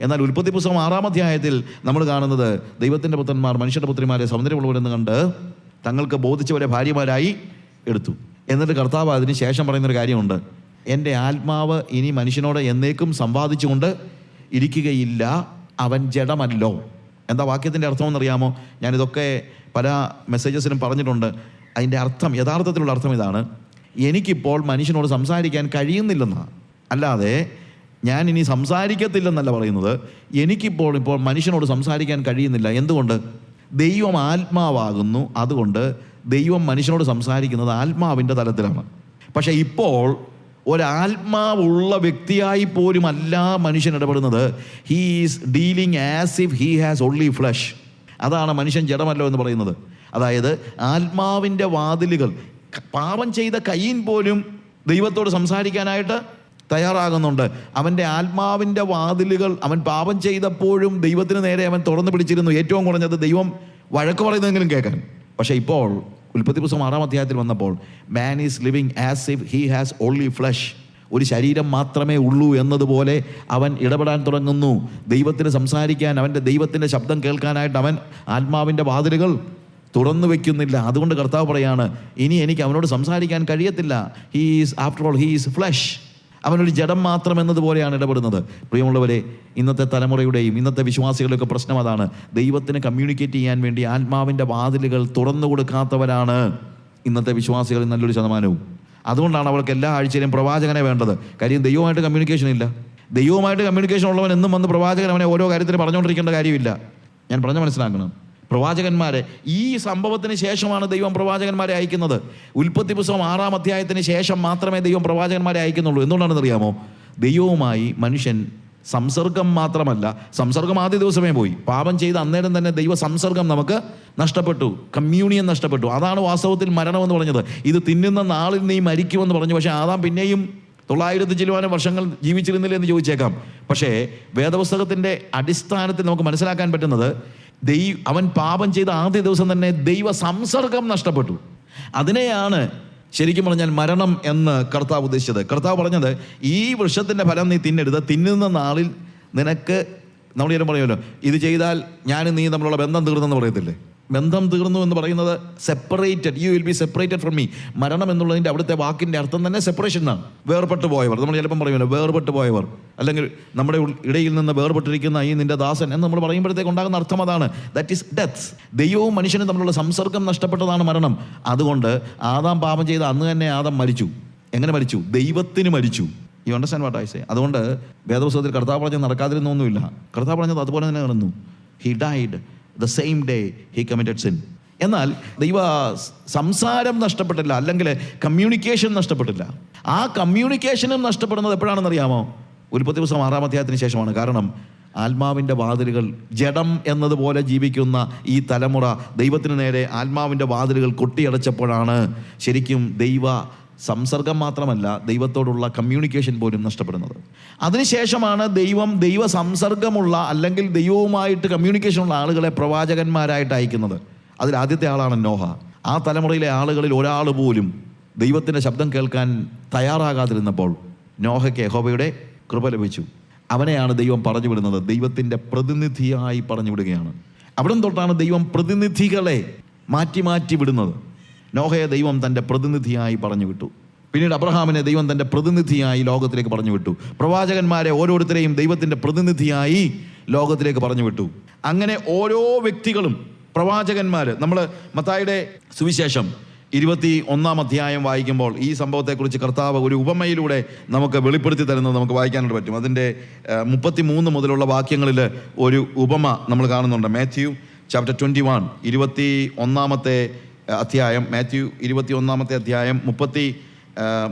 എന്നാൽ ഉൽപ്പത്തി പുസ്തകം ആറാം അധ്യായത്തിൽ നമ്മൾ കാണുന്നത് ദൈവത്തിന്റെ പുത്രന്മാർ മനുഷ്യരുടെ പുത്രിമാരെ സൗന്ദര്യമുള്ളവരെന്ന് കണ്ട് തങ്ങൾക്ക് ബോധിച്ചവരെ ഭാര്യമാരായി എടുത്തു. എന്നിട്ട് കർത്താവ് അതിന് ശേഷം പറയുന്നൊരു കാര്യമുണ്ട്. എന്റെ ആത്മാവ് ഇനി മനുഷ്യനോട് എന്നേക്കും സംവാദിച്ചുകൊണ്ട് ഇരിക്കുകയില്ല. അവൻ ജഡമല്ലോ. എന്താ വാക്യത്തിന്റെ അർത്ഥമെന്നറിയാമോ? ഞാനിതൊക്കെ പല മെസ്സേജസിനും പറഞ്ഞിട്ടുണ്ട്. അതിന്റെ അർത്ഥം യഥാർത്ഥത്തിലുള്ള അർത്ഥം ഇതാണ്. എനിക്കിപ്പോൾ മനുഷ്യനോട് സംസാരിക്കാൻ കഴിയുന്നില്ലെന്നാണ്. അല്ലാതെ ഞാൻ ഇനി സംസാരിക്കത്തില്ലെന്നല്ല പറയുന്നത്. എനിക്കിപ്പോൾ ഇപ്പോൾ മനുഷ്യനോട് സംസാരിക്കാൻ കഴിയുന്നില്ല. എന്തുകൊണ്ട്? ദൈവം ആത്മാവാകുന്നു. അതുകൊണ്ട് ദൈവം മനുഷ്യനോട് സംസാരിക്കുന്നത് ആത്മാവിന്റെ തലത്തിലാണ്. പക്ഷേ ഇപ്പോൾ ഒരാത്മാവുള്ള വ്യക്തിയായി പോലും അല്ല മനുഷ്യൻ ഇടപെടുന്നത്. He is dealing as if he has only flesh അതാണ് മനുഷ്യൻ ജഡമല്ലോ എന്ന് പറയുന്നത്. അതായത് ആത്മാവിന്റെ വാതിലുകൾ പാപം ചെയ്ത കയ്യിൻ പോലും ദൈവത്തോട് സംസാരിക്കാനായിട്ട് തയ്യാറാകുന്നുണ്ട്. അവന്റെ ആത്മാവിന്റെ വാതിലുകൾ അവൻ പാപം ചെയ്തപ്പോഴും ദൈവത്തിന് നേരെ അവൻ തുറന്നു പിടിച്ചിരുന്നു. ഏറ്റവും കുറഞ്ഞത് ദൈവം വഴക്ക് പറയുന്നതെങ്കിലും കേൾക്കാൻ. പക്ഷേ ഇപ്പോൾ ഉൽപ്പത്തി പുസ്തകം ആറാം അധ്യായത്തിൽ വന്നപ്പോൾ man is living as if he has only flesh ഒരു ശരീരം മാത്രമേ ഉള്ളൂ എന്നതുപോലെ അവൻ ഇടപെടാൻ തുടങ്ങുന്നു. ദൈവത്തിന് സംസാരിക്കാൻ അവന്റെ ദൈവത്തിന്റെ ശബ്ദം കേൾക്കാനായിട്ട് അവൻ ആത്മാവിന്റെ വാതിലുകൾ തുറന്നു വെക്കുന്നില്ല. അതുകൊണ്ട് കർത്താവ് പറയാണ് ഇനി എനിക്ക് അവനോട് സംസാരിക്കാൻ കഴിയത്തില്ല. He's after all he's flesh അവനൊരു ജഡം മാത്രം എന്നതുപോലെയാണ് ഇടപെടുന്നത്. പ്രിയമുള്ളവരെ ഇന്നത്തെ തലമുറയുടെയും ഇന്നത്തെ വിശ്വാസികളുടെയൊക്കെ പ്രശ്നം അതാണ്. ദൈവത്തിന് കമ്മ്യൂണിക്കേറ്റ് ചെയ്യാൻ വേണ്ടി ആത്മാവിന്റെ വാതിലുകൾ തുറന്നു കൊടുക്കാത്തവരാണ് ഇന്നത്തെ വിശ്വാസികളിൽ നല്ലൊരു ശതമാനവും. അതുകൊണ്ടാണ് അവൾക്ക് എല്ലാ ആഴ്ചയിലും പ്രവാചകനെ വേണ്ടത്. കാര്യം ദൈവമായിട്ട് കമ്മ്യൂണിക്കേഷൻ ഇല്ല. ദൈവമായിട്ട് കമ്മ്യൂണിക്കേഷൻ ഉള്ളവൻ എന്നും വന്ന് പ്രവാചകൻ അവനെ ഓരോ കാര്യത്തിലും പറഞ്ഞുകൊണ്ടിരിക്കേണ്ട കാര്യമില്ല. ഞാൻ പറഞ്ഞു മനസ്സിലാക്കണം. പ്രവാചകന്മാരെ ഈ സംഭവത്തിന് ശേഷമാണ് ദൈവം പ്രവാചകന്മാരെ അയക്കുന്നത്. ഉൽപ്പത്തി പുസ്തകം ആറാം അധ്യായത്തിന് ശേഷം മാത്രമേ ദൈവം പ്രവാചകന്മാരെ അയക്കുന്നുള്ളൂ. എന്തുകൊണ്ടാണെന്ന് അറിയാമോ ദൈവവുമായി മനുഷ്യൻ സംസർഗം മാത്രമല്ല സംസർഗം ആദ്യ ദിവസമേ പോയി. പാപം ചെയ്ത് അന്നേരം തന്നെ ദൈവ സംസർഗം നമുക്ക് നഷ്ടപ്പെട്ടു കമ്മ്യൂണിയൻ നഷ്ടപ്പെട്ടു. അതാണ് വാസ്തവത്തിൽ മരണമെന്ന് പറഞ്ഞത്. ഇത് തിന്നുന്ന നാളിൽ നീ മരിക്കുമെന്ന് പറഞ്ഞു. പക്ഷേ ആദാം പിന്നെയും തൊള്ളായിരത്തി ചിലവാനം വർഷങ്ങൾ ജീവിച്ചിരുന്നില്ല എന്ന് ചോദിച്ചേക്കാം. പക്ഷേ വേദപുസ്തകത്തിന്റെ അടിസ്ഥാനത്തിൽ നമുക്ക് മനസ്സിലാക്കാൻ പറ്റുന്നത് ദൈവ അവൻ പാപം ചെയ്ത ആദ്യ ദിവസം തന്നെ ദൈവ സംസർഗം നഷ്ടപ്പെട്ടു. അതിനെയാണ് ശരിക്കും പറഞ്ഞാൽ മരണം എന്ന് കർത്താവ് ഉദ്ദേശിച്ചത്. കർത്താവ് പറഞ്ഞത് ഈ വൃക്ഷത്തിന്റെ ഫലം നീ തിന്നരുത് തിന്നുന്ന നാളിൽ നിനക്ക് നമ്മൾ ഞാൻ പറയുമല്ലോ ഇത് ചെയ്താൽ ഞാനും നീ തമ്മിലുള്ള ബന്ധം തീർന്നെന്ന് പറയത്തില്ലേ? ബന്ധം തീർന്നു എന്ന് പറയുന്നത് separated you will be separated from me മരണം എന്നുള്ളതിന്റെ അവിടുത്തെ വാക്കിന്റെ അർത്ഥം തന്നെ സെപ്പറേഷൻ ആണ്. വേർപെട്ട് പോയവർ. നമ്മൾ ചിലപ്പം പറയുമല്ലോ വേർപെട്ട് പോയവർ. അല്ലെങ്കിൽ നമ്മുടെ ഇടയിൽ നിന്ന് വേർപെട്ടിരിക്കുന്ന ഈ നിന്റെ ദാസൻ എന്ന് നമ്മൾ പറയുമ്പോഴത്തേക്ക് ഉണ്ടാകുന്ന അർത്ഥം അതാണ്. ദാറ്റ് ഈസ് ഡെത്ത് ദൈവവും മനുഷ്യനും തമ്മിലുള്ള സംസർഗം നഷ്ടപ്പെട്ടതാണ് മരണം. അതുകൊണ്ട് ആദാം പാപം ചെയ്ത അന്ന് തന്നെ ആദാം മരിച്ചു. എങ്ങനെ മരിച്ചു? ദൈവത്തിന് മരിച്ചു. You understand what I say അതുകൊണ്ട് വേദപുസ്തകത്തിൽ കർത്താവ് പറഞ്ഞത് നടക്കാതിരുന്നൊന്നുമില്ല. കർത്താവ് പറഞ്ഞത് അതുപോലെ തന്നെ നടന്നു. He died the same day he committed sin എന്നാൽ ദൈവ സംസാരം നഷ്ടപ്പെട്ടില്ല അല്ലെങ്കിൽ കമ്മ്യൂണിക്കേഷൻ നഷ്ടപ്പെട്ടില്ല. ആ കമ്മ്യൂണിക്കേഷനും നഷ്ടപ്പെടുന്നത് എപ്പോഴാണെന്ന് അറിയാമോ ഉൽപ്പത്തി ദിവസം ആറാം അധ്യായത്തിന് ശേഷമാണ്. കാരണം ആത്മാവിന്റെ വാതിലുകൾ ജഡം എന്നതുപോലെ ജീവിക്കുന്ന ഈ തലമുറ ദൈവത്തിന് നേരെ ആത്മാവിന്റെ വാതിലുകൾ കൊട്ടിയടച്ചപ്പോഴാണ് ശരിക്കും ദൈവ സംസർഗം മാത്രമല്ല ദൈവത്തോടുള്ള കമ്മ്യൂണിക്കേഷൻ പോലും നഷ്ടപ്പെടുന്നത്. അതിനുശേഷമാണ് ദൈവം ദൈവ സംസർഗമുള്ള അല്ലെങ്കിൽ ദൈവവുമായിട്ട് കമ്മ്യൂണിക്കേഷനുള്ള ആളുകളെ പ്രവാചകന്മാരായിട്ട് അയക്കുന്നത്. അതിൽ ആദ്യത്തെ ആളാണ് നോഹ. ആ തലമുറയിലെ ആളുകളിൽ ഒരാൾ പോലും ദൈവത്തിന്റെ ശബ്ദം കേൾക്കാൻ തയ്യാറാകാതിരുന്നപ്പോൾ നോഹയ്ക്ക് യഹോബയുടെ കൃപ ലഭിച്ചു. അവനെയാണ് ദൈവം പറഞ്ഞു വിടുന്നത് ദൈവത്തിന്റെ പ്രതിനിധിയായി പറഞ്ഞു വിടുകയാണ് അവിടം തൊട്ടാണ് ദൈവം പ്രതിനിധികളെ മാറ്റി മാറ്റി വിടുന്നത്. നോഹയെ ദൈവം തന്റെ പ്രതിനിധിയായി പറഞ്ഞു വിട്ടു. പിന്നീട് അബ്രഹാമിനെ ദൈവം തന്റെ പ്രതിനിധിയായി ലോകത്തിലേക്ക് പറഞ്ഞു വിട്ടു. പ്രവാചകന്മാരെ ഓരോരുത്തരെയും ദൈവത്തിന്റെ പ്രതിനിധിയായി ലോകത്തിലേക്ക് പറഞ്ഞു വിട്ടു. അങ്ങനെ ഓരോ വ്യക്തികളും പ്രവാചകന്മാർ നമ്മൾ മത്തായിയുടെ സുവിശേഷം ഇരുപത്തി ഒന്നാം അധ്യായം വായിക്കുമ്പോൾ ഈ സംഭവത്തെക്കുറിച്ച് കർത്താവ് ഒരു ഉപമയിലൂടെ നമുക്ക് വെളിപ്പെടുത്തി തരുന്നത് നമുക്ക് വായിക്കാനായിട്ട് പറ്റും. അതിന്റെ മുപ്പത്തി മൂന്ന് മുതലുള്ള വാക്യങ്ങളിൽ ഒരു ഉപമ നമ്മൾ കാണുന്നുണ്ട്. മാത്യു ചാപ്റ്റർ ട്വന്റി വൺ ഇരുപത്തി ഒന്നാമത്തെ അധ്യായം മാത്യു ഇരുപത്തി ഒന്നാമത്തെ അധ്യായം മുപ്പത്തി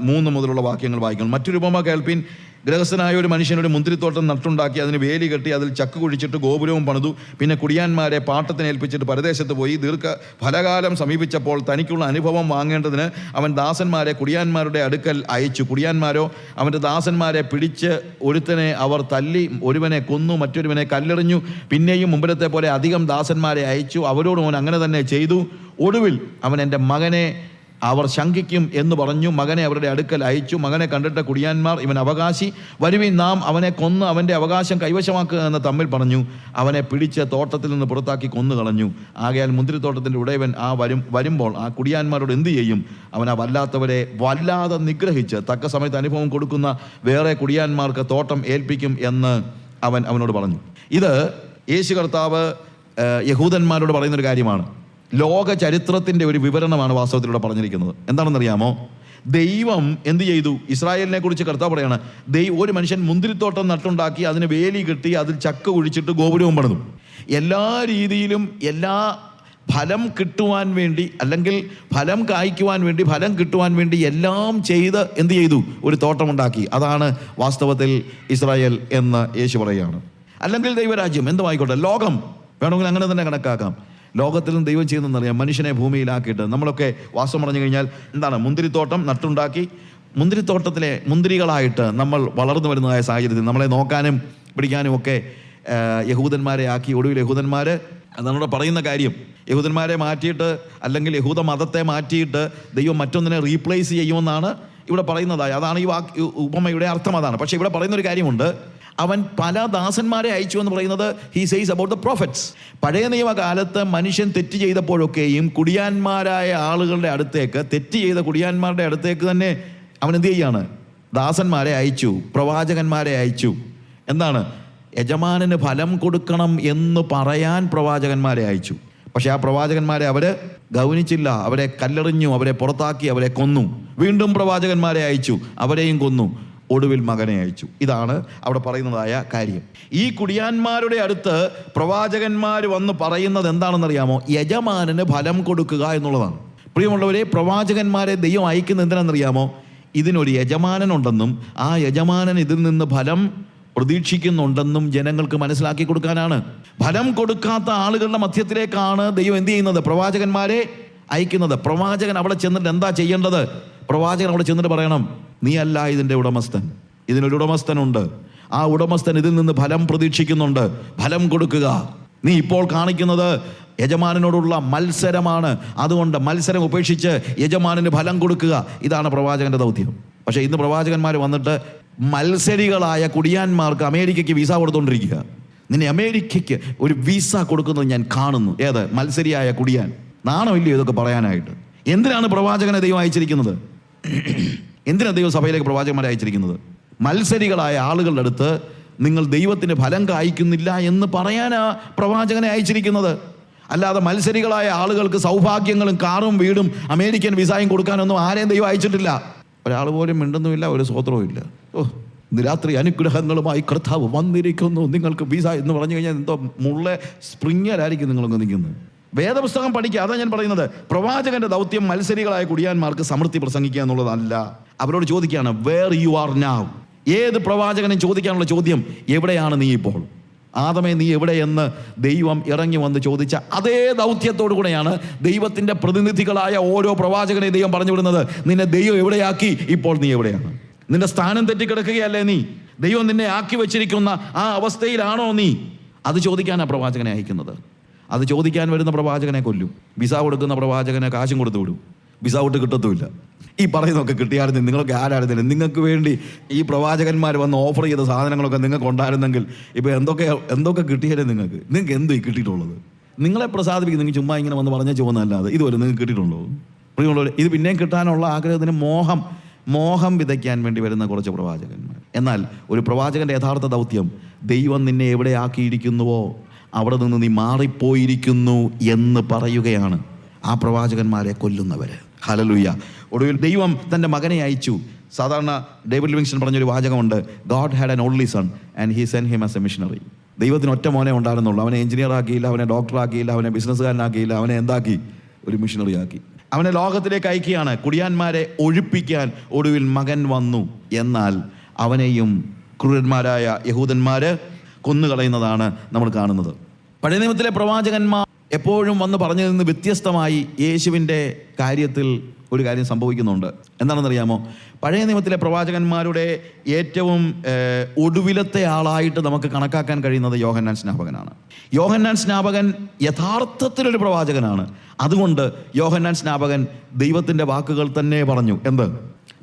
മൂന്ന് മുതലുള്ള വാക്യങ്ങൾ വായിക്കുന്നു. മറ്റൊരു ഉപമ കേൾപ്പിൻ. ഗൃഹസ്ഥനായ ഒരു മനുഷ്യനൊരു മുന്തിരിത്തോട്ടം നട്ടുണ്ടാക്കി അതിന് വേലി കെട്ടി അതിൽ ചക്ക് കുഴിച്ചിട്ട് ഗോപുരവും പണിതു. പിന്നെ കുടിയാന്മാരെ പാട്ടത്തിന് ഏൽപ്പിച്ചിട്ട് പരദേശത്ത് പോയി. ദീർഘ ഫലകാലം സമീപിച്ചപ്പോൾ തനിക്കുള്ള അനുഭവം വാങ്ങേണ്ടതിന് അവൻ ദാസന്മാരെ കുടിയാന്മാരുടെ അടുക്കൽ അയച്ചു. കുടിയാന്മാരോ അവന്റെ ദാസന്മാരെ പിടിച്ച് ഒരുത്തനെ അവർ തല്ലി ഒരുവനെ കൊന്നു മറ്റൊരുവനെ കല്ലെറിഞ്ഞു. പിന്നെയും മുമ്പിലത്തെ പോലെ അധികം ദാസന്മാരെ അയച്ചു. അവരോടും അവൻ അങ്ങനെ തന്നെ ചെയ്തു. ഒടുവിൽ അവൻ എന്റെ മകനെ അവർ ശങ്കിക്കും എന്ന് പറഞ്ഞു. മകനെ അവരുടെ അടുക്കൽ അയച്ചു. മകനെ കണ്ടിട്ട് കുടിയാന്മാർ ഇവൻ അവകാശി. വരുവിൻ നാം അവനെ കൊന്ന് അവന്റെ അവകാശം കൈവശമാക്കുക എന്ന് തമ്മിൽ പറഞ്ഞു. അവനെ പിടിച്ച് തോട്ടത്തിൽ നിന്ന് പുറത്താക്കി കൊന്നു കളഞ്ഞു. ആകയാൽ മുന്തിരിത്തോട്ടത്തിന്റെ ഉടയവൻ ആ വരും വരുമ്പോൾ ആ കുടിയാന്മാരോട് എന്ത് ചെയ്യും? അവൻ ആ വല്ലാത്തവരെ വല്ലാതെ നിഗ്രഹിച്ച് തക്ക സമയത്ത് അനുഭവം കൊടുക്കുന്ന വേറെ കുടിയാന്മാർക്ക് തോട്ടം ഏൽപ്പിക്കും എന്ന് അവൻ അവനോട് പറഞ്ഞു. ഇത് യേശു കർത്താവ് യഹൂദന്മാരോട് പറയുന്നൊരു കാര്യമാണ്. ലോക ചരിത്രത്തിന്റെ ഒരു വിവരണമാണ് വാസ്തവത്തിലൂടെ പറഞ്ഞിരിക്കുന്നത്. എന്താണെന്നറിയാമോ? ദൈവം എന്ത് ചെയ്തു? ഇസ്രായേലിനെ കുറിച്ച് കർത്താവ് പറയാണ് ദൈവം ഒരു മനുഷ്യൻ മുന്തിരിത്തോട്ടം നട്ടുണ്ടാക്കി അതിന് വേലി കെട്ടി അതിൽ ചക്ക കുഴിച്ചിട്ട് ഗോപുരവും പണിതു. എല്ലാ രീതിയിലും എല്ലാ ഫലം കിട്ടുവാൻ വേണ്ടി അല്ലെങ്കിൽ ഫലം കായ്ക്കുവാൻ വേണ്ടി ഫലം കിട്ടുവാൻ വേണ്ടി എല്ലാം ചെയ്ത് എന്ത് ചെയ്തു? ഒരു തോട്ടമുണ്ടാക്കി. അതാണ് വാസ്തവത്തിൽ ഇസ്രായേൽ എന്ന് യേശു പറയുകയാണ്. അല്ലെങ്കിൽ ദൈവരാജ്യം എന്തുമായിക്കോട്ടെ ലോകം വേണമെങ്കിൽ അങ്ങനെ തന്നെ കണക്കാക്കാം. ലോകത്തിലും ദൈവം ചെയ്യുന്നതെന്നറിയാം. മനുഷ്യനെ ഭൂമിയിലാക്കിയിട്ട് നമ്മളൊക്കെ വാസം പറഞ്ഞു കഴിഞ്ഞാൽ എന്താണ്? മുന്തിരിത്തോട്ടം നട്ടുണ്ടാക്കി മുന്തിരിത്തോട്ടത്തിലെ മുന്തിരികളായിട്ട് നമ്മൾ വളർന്നു വരുന്നതായ സാഹചര്യത്തിൽ നമ്മളെ നോക്കാനും പിടിക്കാനും ഒക്കെ യഹൂദന്മാരെ ആക്കി ഒടുവിൽ യഹൂദന്മാർ നമ്മുടെ പറയുന്ന കാര്യം യഹൂദന്മാരെ മാറ്റിയിട്ട് അല്ലെങ്കിൽ യഹൂദ മതത്തെ മാറ്റിയിട്ട് ദൈവം മറ്റൊന്നിനെ റീപ്ലേസ് ചെയ്യുമെന്നാണ് ഇവിടെ പറയുന്നതായി. അതാണ് ഈ വാക്ക് ഉപമയുടെ അർത്ഥം അതാണ്. പക്ഷേ ഇവിടെ പറയുന്നൊരു കാര്യമുണ്ട്. അവൻ പല ദാസന്മാരെ അയച്ചു എന്ന് പറയുന്നത് he says about the prophets പഴയ നിയമകാലത്ത് മനുഷ്യൻ തെറ്റ് ചെയ്തപ്പോഴൊക്കെയും കുടിയാന്മാരായ ആളുകളുടെ അടുത്തേക്ക് തെറ്റ് ചെയ്ത കുടിയാന്മാരുടെ അടുത്തേക്ക് തന്നെ അവൻ എന്ത് ചെയ്യാണ്? ദാസന്മാരെ അയച്ചു പ്രവാചകന്മാരെ അയച്ചു. എന്താണ്? യജമാനന് ഫലം കൊടുക്കണം എന്ന് പറയാൻ പ്രവാചകന്മാരെ അയച്ചു. പക്ഷെ ആ പ്രവാചകന്മാരെ അവർ ഗൗനിച്ചില്ല അവരെ കല്ലെറിഞ്ഞു അവരെ പുറത്താക്കി അവരെ കൊന്നു. വീണ്ടും പ്രവാചകന്മാരെ അയച്ചു അവരെയും കൊന്നു. ഒടുവിൽ മകനെ അയച്ചു. ഇതാണ് അവിടെ പറയുന്നതായ കാര്യം. ഈ കുടിയാന്മാരുടെ അടുത്ത് പ്രവാചകന്മാർ വന്ന് പറയുന്നത് എന്താണെന്നറിയാമോ? യജമാനന് ഫലം കൊടുക്കുക എന്നുള്ളതാണ്. പ്രിയമുള്ളവരെ പ്രവാചകന്മാരെ ദൈവം അയക്കുന്ന എന്തിനാണെന്നറിയാമോ? ഇതിനൊരു യജമാനനുണ്ടെന്നും ആ യജമാനൻ ഇതിൽ നിന്ന് ഫലം പ്രതീക്ഷിക്കുന്നുണ്ടെന്നും ജനങ്ങൾക്ക് മനസ്സിലാക്കി കൊടുക്കാനാണ്. ഫലം കൊടുക്കാത്ത ആളുകളുടെ മധ്യത്തിലേക്കാണ് ദൈവം എന്ത് ചെയ്യുന്നത്? പ്രവാചകന്മാരെ അയക്കുന്നത്. പ്രവാചകൻ അവിടെ ചെന്നിട്ട് എന്താ ചെയ്യേണ്ടത്? പ്രവാചകൻ അവിടെ ചെന്നിട്ട് പറയണം നീ അല്ല ഇതിന്റെ ഉടമസ്ഥൻ. ഇതിനൊരു ഉടമസ്ഥനുണ്ട്. ആ ഉടമസ്ഥൻ ഇതിൽ നിന്ന് ഫലം പ്രതീക്ഷിക്കുന്നുണ്ട്. ഫലം കൊടുക്കുക. നീ ഇപ്പോൾ കാണിക്കുന്നത് യജമാനോടുള്ള മത്സരമാണ്. അതുകൊണ്ട് മത്സരം ഉപേക്ഷിച്ച് യജമാനന് ഫലം കൊടുക്കുക. ഇതാണ് പ്രവാചകന്റെ ദൗത്യം. പക്ഷേ ഇന്ന് പ്രവാചകന്മാർ വന്നിട്ട് മത്സരികളായ കുടിയാന്മാർക്ക് അമേരിക്കയ്ക്ക് വിസ കൊടുത്തുകൊണ്ടിരിക്കുക നിന്നെ അമേരിക്കയ്ക്ക് ഒരു വിസ കൊടുക്കുന്നത് ഞാൻ കാണുന്നു. ഏത്? മത്സരിയായ കുടിയാൻ. നാണമില്ലയോ ഇതൊക്കെ പറയാനായിട്ട്? എന്തിനാണ് പ്രവാചകനെ ദൈവം അയച്ചിരിക്കുന്നത്? എന്തിനാണ് ദൈവം സഭയിലേക്ക് പ്രവാചകന്മാരെ അയച്ചിരിക്കുന്നത്? മത്സരികളായ ആളുകളുടെ അടുത്ത് നിങ്ങൾ ദൈവത്തിന് ഫലം കായ്ക്കുന്നില്ല എന്ന് പറയാനാ പ്രവാചകനെ അയച്ചിരിക്കുന്നത്. അല്ലാതെ മത്സരികളായ ആളുകൾക്ക് സൗഭാഗ്യങ്ങളും കാറും വീടും അമേരിക്കൻ വിസായും കൊടുക്കാനൊന്നും ആരെയും ദൈവം അയച്ചിട്ടില്ല. ഒരാൾ പോലും മിണ്ടുന്നുമില്ല ഒരു സ്വോത്രവും ഇല്ല. ഓ രാത്രി അനുഗ്രഹങ്ങളുമായി കർത്താവ് വന്നിരിക്കുന്നു. നിങ്ങൾക്ക് വിസ എന്ന് പറഞ്ഞു കഴിഞ്ഞാൽ എന്തോ മുള്ള സ്പ്രിങ്ങലായിരിക്കും നിങ്ങളൊക്കെ നിൽക്കുന്നത്. വേദപുസ്തകം പഠിക്കുക അതാണ് ഞാൻ പറയുന്നത്. പ്രവാചകന്റെ ദൗത്യം മത്സരികളായ കുടിയാന്മാർക്ക് സമൃദ്ധി പ്രസംഗിക്കുക എന്നുള്ളതല്ല. അവരോട് ചോദിക്കുകയാണ് വേർ യു ആർ നാവ് ഏത് പ്രവാചകനും ചോദിക്കാനുള്ള ചോദ്യം എവിടെയാണ് നീ ഇപ്പോൾ? ആദമേ നീ എവിടെയെന്ന്? ദൈവം ഇറങ്ങി വന്ന് ചോദിച്ച അതേ ദൗത്യത്തോടു കൂടെയാണ് ദൈവത്തിന്റെ പ്രതിനിധികളായ ഓരോ പ്രവാചകനെ ദൈവം പറഞ്ഞു വിടുന്നത്. നിന്നെ ദൈവം എവിടെയാക്കി? ഇപ്പോൾ നീ എവിടെയാണ്? നിന്റെ സ്ഥാനം തെറ്റിക്കിടക്കുകയല്ലേ നീ? ദൈവം നിന്നെ ആക്കി വെച്ചിരിക്കുന്ന ആ അവസ്ഥയിലാണോ നീ? അത് ചോദിക്കാനാണ് പ്രവാചകനെ അയക്കുന്നത്. അത് ചോദിക്കാൻ വരുന്ന പ്രവാചകനെ കൊല്ലും. വിസ കൊടുക്കുന്ന പ്രവാചകനെ കാശും കൊടുത്തു വിടും. വിസ വിട്ട് കിട്ടത്തുമില്ല. ഈ പറയുന്നതൊക്കെ കിട്ടിയായിരുന്നു നിങ്ങളൊക്കെ ആരായിരുന്നില്ല? നിങ്ങൾക്ക് വേണ്ടി ഈ പ്രവാചകന്മാർ വന്ന് ഓഫർ ചെയ്ത സാധനങ്ങളൊക്കെ നിങ്ങൾക്ക് ഉണ്ടായിരുന്നെങ്കിൽ ഇപ്പോൾ എന്തൊക്കെ എന്തൊക്കെ കിട്ടിയാലും നിങ്ങൾക്ക്? നിങ്ങൾക്ക് എന്ത് കിട്ടിയിട്ടുള്ളത്? നിങ്ങളെ പ്രസാദിപ്പിക്കും നിങ്ങൾ ചുമ്മാ ഇങ്ങനെ വന്ന് പറഞ്ഞാൽ ചുവന്നല്ലാതെ ഇതുവരെ നിങ്ങൾക്ക് കിട്ടിയിട്ടുള്ളൂ പ്രിയമുള്ളവർ ഇത് പിന്നെയും കിട്ടാനുള്ള ആഗ്രഹത്തിന് മോഹം മോഹം വിതയ്ക്കാൻ വേണ്ടി വരുന്ന കുറച്ച് പ്രവാചകന്മാർ. എന്നാൽ ഒരു പ്രവാചകന്റെ യഥാർത്ഥ ദൗത്യം ദൈവം നിന്നെ എവിടെ ആക്കിയിരിക്കുന്നുവോ? അവിടെ നിന്ന് നീ മാറിപ്പോയിരിക്കുന്നു എന്ന് പറയുകയാണ് ആ പ്രവാചകന്മാരെ കൊല്ലുന്നവർ ഹലലുയ്യ ഒടുവിൽ ദൈവം തന്റെ മകനെ അയച്ചു. സാധാരണ ഡേവിഡ് ലിവിങ്സ്റ്റൺ പറഞ്ഞൊരു വാചകമുണ്ട് God had an only son and he sent him as a missionary ദൈവത്തിന് ഒറ്റ മോനെ ഉണ്ടായിരുന്നുള്ളൂ. അവനെ എഞ്ചിനീയർ ആക്കിയില്ല അവനെ ഡോക്ടർ ആക്കിയില്ല അവനെ ബിസിനസ്സുകാരനാക്കിയില്ല അവനെ എന്താക്കി? ഒരു മിഷണറി ആക്കി. അവനെ ലോകത്തിലേക്ക് അയക്കുകയാണ്. കുടിയാന്മാരെ ഒഴിപ്പിക്കാൻ ഒടുവിൽ മകൻ വന്നു. എന്നാൽ അവനെയും ക്രൂരന്മാരായ യഹൂദന്മാര് കൊന്നുകളയുന്നതാണ് നമ്മൾ കാണുന്നത്. പഴയ നിയമത്തിലെ പ്രവാചകന്മാർ എപ്പോഴും വന്ന് പറഞ്ഞു നിന്ന് വ്യത്യസ്തമായി യേശുവിന്റെ കാര്യത്തിൽ ഒരു കാര്യം സംഭവിക്കുന്നുണ്ട്. എന്താണെന്നറിയാമോ? പഴയ നിയമത്തിലെ പ്രവാചകന്മാരുടെ ഏറ്റവും ഒടുവിലത്തെ ആളായിട്ട് നമുക്ക് കണക്കാക്കാൻ കഴിയുന്നത് യോഹന്നാൻ സ്നാപകനാണ്. യോഹന്നാൻ സ്നാപകൻ യഥാർത്ഥത്തിലൊരു പ്രവാചകനാണ്. അതുകൊണ്ട് യോഹന്നാൻ സ്നാപകൻ ദൈവത്തിന്റെ വാക്കുകൾ തന്നെ പറഞ്ഞു. എന്ത്?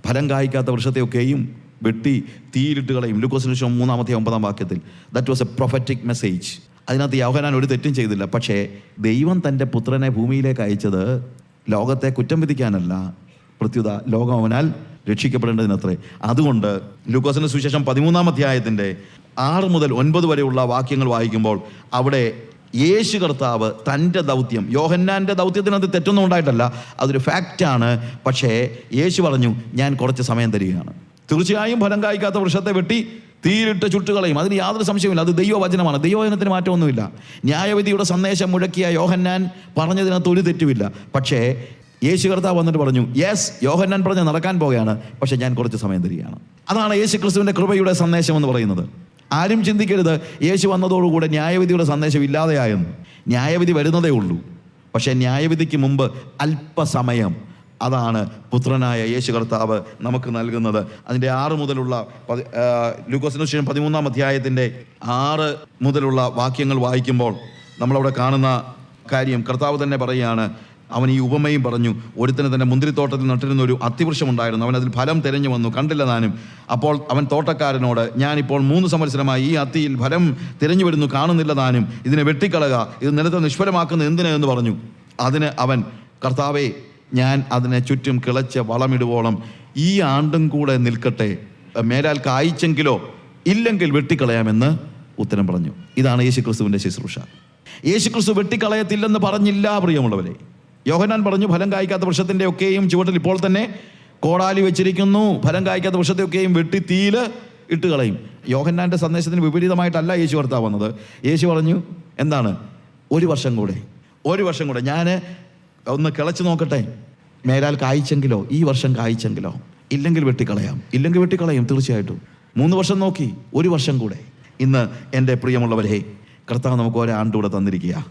ഫലം കായ്ക്കാത്ത വൃക്ഷത്തെയൊക്കെയും വെട്ടി തീയിലിട്ട് കളയും. ലുക്കോസിന് ശേഷം മൂന്നാമത്തെ ഒമ്പതാം വാക്യത്തിൽ. That was a prophetic message അതിനകത്ത് യോഹനാൻ ഒരു തെറ്റും ചെയ്തില്ല. പക്ഷേ ദൈവം തന്റെ പുത്രനെ ഭൂമിയിലേക്ക് അയച്ചത് ലോകത്തെ കുറ്റം വിധിക്കാനല്ല. പ്രത്യുത ലോകം അവനാൽ രക്ഷിക്കപ്പെടേണ്ടതിനത്രേ. അതുകൊണ്ട് ലൂക്കോസിന് സുശേഷം പതിമൂന്നാം അധ്യായത്തിന്റെ ആറ് മുതൽ ഒൻപത് വരെയുള്ള വാക്യങ്ങൾ വായിക്കുമ്പോൾ അവിടെ യേശു കർത്താവ് തന്റെ ദൗത്യം യോഹന്നാന്റെ ദൗത്യത്തിനകത്ത് തെറ്റൊന്നും ഉണ്ടായിട്ടല്ല. അതൊരു ഫാക്റ്റാണ് പക്ഷേ യേശു പറഞ്ഞു ഞാൻ കുറച്ച് സമയം തരികയാണ്. തീർച്ചയായും ഫലം കായ്ക്കാത്ത വൃക്ഷത്തെ വെട്ടി തീരിട്ട് ചുട്ടുകളയും. അതിന് യാതൊരു സംശയമില്ല അത് ദൈവവചനമാണ്. ദൈവവചനത്തിന് മാറ്റമൊന്നുമില്ല. ന്യായവിധിയുടെ സന്ദേശം മുഴക്കിയ യോഹന്നാൻ പറഞ്ഞതിനകത്ത് ഒരു തെറ്റുമില്ല. പക്ഷേ യേശു കർത്താവ് വന്നിട്ട് പറഞ്ഞു യെസ് യോഹന്നാൻ പറഞ്ഞ് നടക്കാൻ പോകുകയാണ് പക്ഷേ ഞാൻ കുറച്ച് സമയം തരികയാണ്. അതാണ് യേശു ക്രിസ്തുവിന്റെ കൃപയുടെ സന്ദേശം എന്ന് പറയുന്നത്. ആരും ചിന്തിക്കരുത്. യേശു വന്നതോടുകൂടെ ന്യായവിധിയുടെ സന്ദേശം ഇല്ലാതെയായെന്ന്. ന്യായവിധി വരുന്നതേ ഉള്ളൂ. പക്ഷേ ന്യായവിധിക്ക് മുമ്പ് അല്പസമയം അതാണ് പുത്രനായ യേശു കർത്താവ് നമുക്ക് നൽകുന്നത്. അതിന്റെ ആറ് മുതലുള്ള പതി- ലൂക്കോസിന് ശേഷം പതിമൂന്നാം അധ്യായത്തിന്റെ ആറ് മുതലുള്ള വാക്യങ്ങൾ വായിക്കുമ്പോൾ നമ്മളവിടെ കാണുന്ന കാര്യം കർത്താവ് തന്നെ പറയുകയാണ് അവൻ ഈ ഉപമയും പറഞ്ഞു ഒരുത്തിന് തന്നെ മുന്തിരിത്തോട്ടത്തിൽ നട്ടിരുന്ന ഒരു അത്തിവൃക്ഷമുണ്ടായിരുന്നു അവൻ അതിൽ ഫലം തിരഞ്ഞു വന്നു കണ്ടില്ല താനും അപ്പോൾ അവൻ തോട്ടക്കാരനോട് ഞാനിപ്പോൾ മൂന്ന് സംവത്സരമായി ഈ അത്തിയിൽ ഫലം തിരഞ്ഞു വരുന്നു കാണുന്നില്ല താനും ഇതിനെ വെട്ടിക്കളക ഇത് നിലത്തെ നിഷ്ഫലമാക്കുന്ന എന്തിന്? എന്ന് പറഞ്ഞു. അതിന് അവൻ കർത്താവേ ഞാൻ അതിനെ ചുറ്റും കിളച്ച് വളമിടുവോളം ഈ ആണ്ടും കൂടെ നിൽക്കട്ടെ. മേലാൽ കായ്ച്ചെങ്കിലോ ഇല്ലെങ്കിൽ വെട്ടിക്കളയാമെന്ന് ഉത്തരം പറഞ്ഞു. ഇതാണ് യേശു ക്രിസ്തുവിന്റെ ശുശ്രൂഷ. യേശു ക്രിസ്തു വെട്ടിക്കളയത്തില്ലെന്ന് പറഞ്ഞില്ല പ്രിയമുള്ളവരെ. യോഹനാൻ പറഞ്ഞു ഫലം കായ്ക്കാത്ത വൃക്ഷത്തിന്റെ ഒക്കെയും ചുവട്ടിൽ ഇപ്പോൾ തന്നെ കോടാലി വെച്ചിരിക്കുന്നു. ഫലം കായ്ക്കാത്ത വൃക്ഷത്തെയൊക്കെയും വെട്ടി തീൽ ഇട്ട് കളയും. യോഹന്നാന്റെ സന്ദേശത്തിന് വിപരീതമായിട്ടല്ല യേശു കർത്താവ് വന്നത്. യേശു പറഞ്ഞു എന്താണ്? ഒരു വർഷം കൂടെ ഒരു വർഷം കൂടെ. ഞാൻ ഒന്ന് കിളച്ച് നോക്കട്ടെ. മേലാൽ കായ്ച്ചെങ്കിലോ ഈ വർഷം കായ്ച്ചെങ്കിലോ ഇല്ലെങ്കിൽ വെട്ടിക്കളയാം. ഇല്ലെങ്കിൽ വെട്ടിക്കളയും തീർച്ചയായിട്ടും. മൂന്ന് വർഷം നോക്കി ഒരു വർഷം കൂടെ. ഇന്ന് എന്റെ പ്രിയമുള്ളവരെ കർത്താവ് നമുക്ക് ഒരാണ്ടുകൂടെ തന്നിരിക്കുക